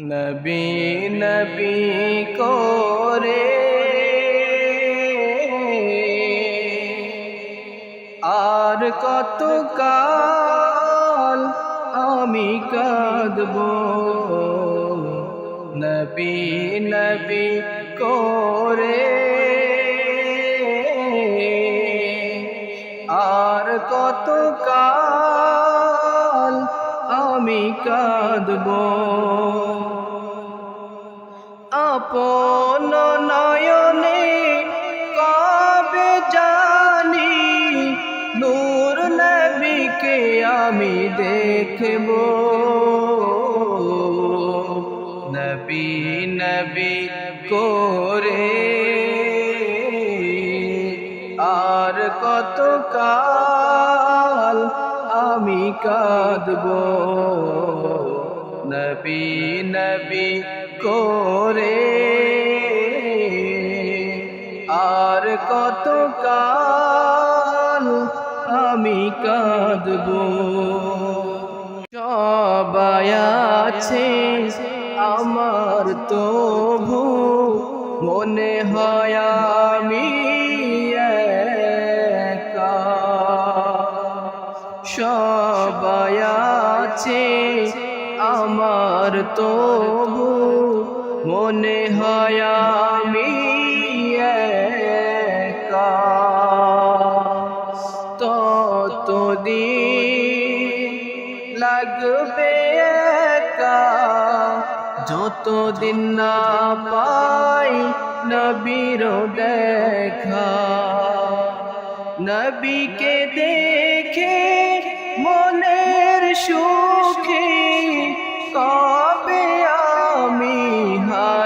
নবী নবী করে। আর কত কাল আমি কাঁদব? নবী নবী করে। আর কত কাল আমি কাঁদব। আপন নয়নে কবে জানি নূর নবীকে আমি দেখব। নবী নবী করে আর কত কাল আমি কাঁদব। নবী নবী করে আর কত কাল আমি কাঁদব। সবাই আমার তবু, মনে হয় আমি আছে আমার তবু মনে হয় আমি একা। লাগবে যতদিন না পাই নবীর দেখা। নবীকে দেখে